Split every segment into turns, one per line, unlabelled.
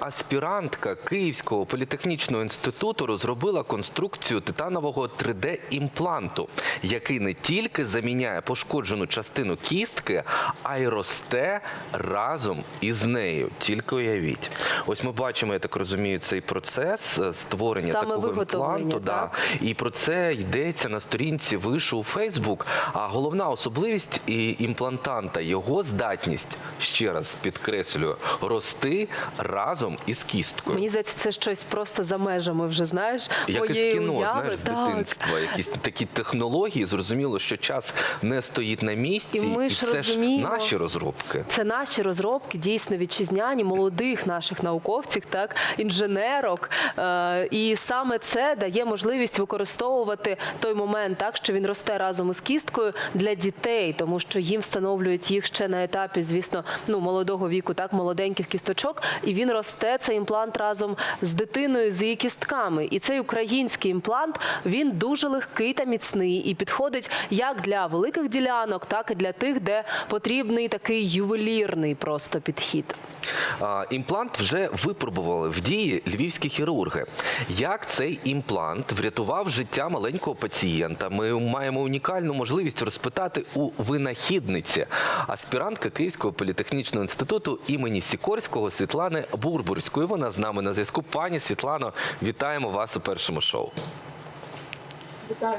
аспірантка Київського політехнічного інституту розробила конструкцію титанового 3D-імпланту, який не тільки заміняє пошкоджену частину кістки, а й росте разом із нею. Тільки уявіть. Ось ми бачимо, я так розумію, цей процес е, створення
Саме
такого імпланту. Да. І про це йдеться на сторінці вишу у Фейсбук. А головна особливість і імплантанта його здатність ще раз підкреслюю рости разом із кісткою.
Мені здається, це щось просто за межами вже знаєш.
Як із кіно,
уяви.
знаєш, з
Так.
дитинства, якісь такі технології. Зрозуміло, що час не стоїть на місці,
І ми ж
це
розуміємо-
ж наші розробки.
Це наші розробки, дійсно вітчизняні, молодих наших науковців, так інженерок. Е, і саме це дає можливість використовувати той момент, так що він росте разом із кісткою для дітей, тому що їм встановлюють їх ще на етапі, звісно, ну молодого віку, так молоденьких кісточок, і він росте цей імплант разом з дитиною, з її кістками. І цей український імплант він дуже легкий та міцний і підходить як для великих ділянок, так і для тих, де потрібний такий ювелірний просто підхід.
А, Імплант вже випробували в дії львівські хірурги. Як цей імплант врятував життя маленького пацієнта? Ми маємо унікальну можливість розпитати у винахідниці аспірантка Київського політехнічного інституту імені Сікорського Світлани Бурбурської. Вона з нами на зв'язку. Пані Світлано, вітаємо вас у першому шоу.
Вітаю.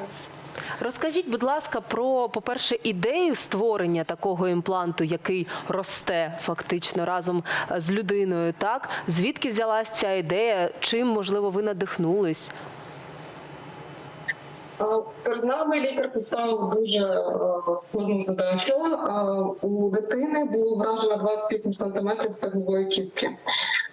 Розкажіть, будь ласка, про, по-перше, ідею створення такого імпланту, який росте фактично разом е, з людиною. Так звідки взялась ця ідея? Чим можливо ви надихнулись?
Перед нами лікар поставив дуже е, складну задачу. Е, У дитини було вражено 28 см стегнової кістки.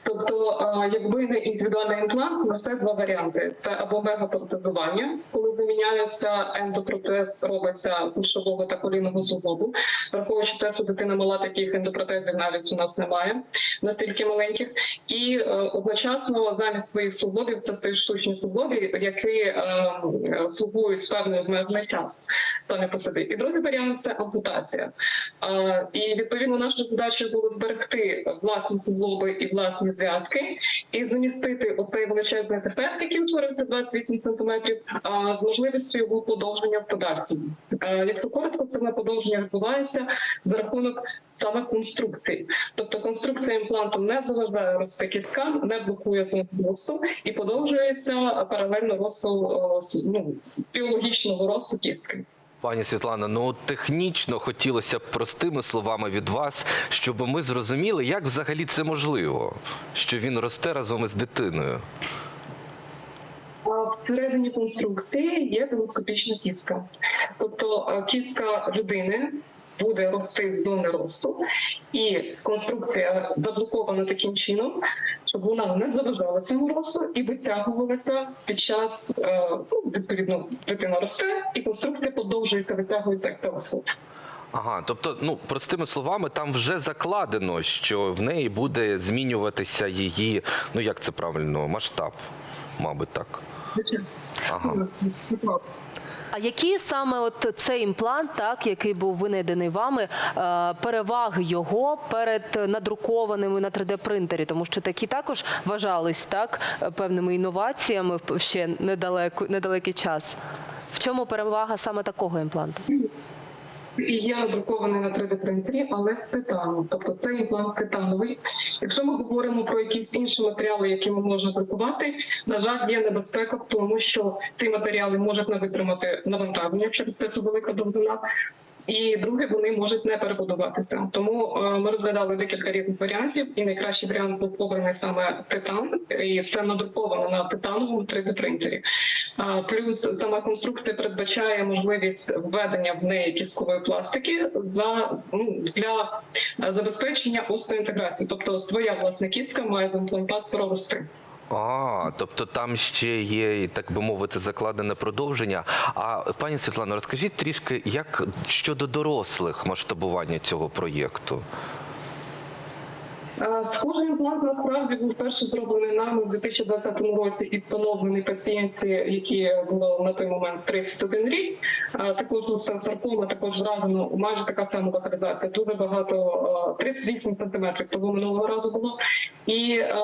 Тобто, е, якби не індивідуальний імплант, на це два варіанти: це або мегапротезування, коли заміняється ендопротез, робиться кульшового та колінного суглобу. Враховуючи те, що дитина мала таких ендопротезів, навіть у нас немає настільки маленьких, і е, одночасно замість своїх суглобів це свої штучні суглоби, які е, слугують певний обмежений час самі по собі. І другий варіант це ампутація. І відповідно наша задача було зберегти власні суглоби і власні зв'язки, і замістити оцей величезний дефект, який утворився 28 см, з можливістю його подовження в подальшому. Е, Якщо коротко, це подовження відбувається за рахунок саме конструкції. Тобто конструкція імпланту не заважає рости кісткам, не блокує зону росту і подовжується паралельно росту ну, біологічного росту кістки.
Пані Світлана, ну технічно хотілося б простими словами від вас, щоб ми зрозуміли, як взагалі це можливо, що він росте разом із дитиною.
Всередині конструкції є телескопічна кістка. Тобто е, кістка людини буде рости з зони росту, і конструкція заблокована таким чином, щоб вона не заважала цьому росту і витягувалася під час е, ну, відповідно дитина росте, і конструкція подовжується, витягується як телескоп.
Ага, тобто, ну простими словами, там вже закладено, що в неї буде змінюватися її, ну як це правильно, масштаб, мабуть, так. Ага.
А які саме от цей імплант, так який був винайдений вами, е, переваги його перед надрукованими на 3D принтері? Тому що такі також вважались так певними інноваціями ще недалеко недалекий час. В чому перевага саме такого імпланту?
І є надрукований на 3D принтері, але з титану. Тобто це імплант титановий. Якщо ми говоримо про якісь інші матеріали, які ми можна друкувати, на жаль, є небезпека в тому, що ці матеріали можуть не витримати навантаження через те, що велика довжина. І друге, вони можуть не перебудуватися. Тому е, ми розглядали декілька різних варіантів, і найкращий варіант був обраний саме титан, і це надруковано на титановому 3D принтері. Плюс сама конструкція передбачає можливість введення в неї кісткової пластики за ну, для е, забезпечення остеоінтеграції. Тобто своя власна кістка має імплантат прорости.
А, тобто там ще є, так би мовити, закладене продовження. А пані Світлано, розкажіть трішки, як щодо дорослих масштабування цього проєкту?
Е, Схожий імплант насправді був перше зроблений нами в 2020 році і встановлений пацієнтці, які було на той момент 31 рік. Е, Також остеосаркома, також зразу майже така сама локалізація. Дуже багато е, 38 сантиметрів. Того минулого разу було. І е,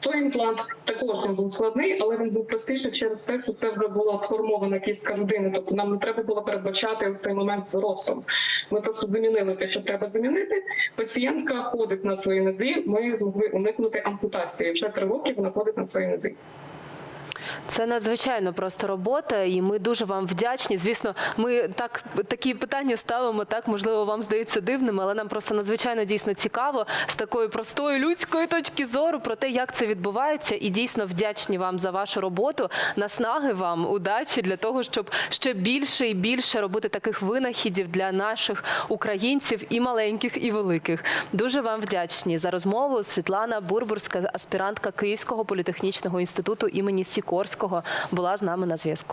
той імплант також був складний, але він був простіший через те, що це вже була сформована кістка людини. Тобто нам не треба було передбачати цей момент з ростом. Ми просто замінили те, що треба замінити. Пацієнтка ходить на своїй нозі. Ми змогли уникнути ампутації. Вже три роки вона ходить на своїй нозі.
Це надзвичайно просто робота, і ми дуже вам вдячні. Звісно, ми так такі питання ставимо. Так можливо, вам здається дивними, але нам просто надзвичайно дійсно цікаво з такої простої людської точки зору про те, як це відбувається, і дійсно вдячні вам за вашу роботу. Наснаги вам, удачі для того, щоб ще більше і більше робити таких винахідів для наших українців і маленьких, і великих. Дуже вам вдячні за розмову. Світлана Бурбурська, аспірантка Київського політехнічного інституту імені Сікорського, була з нами на зв'язку.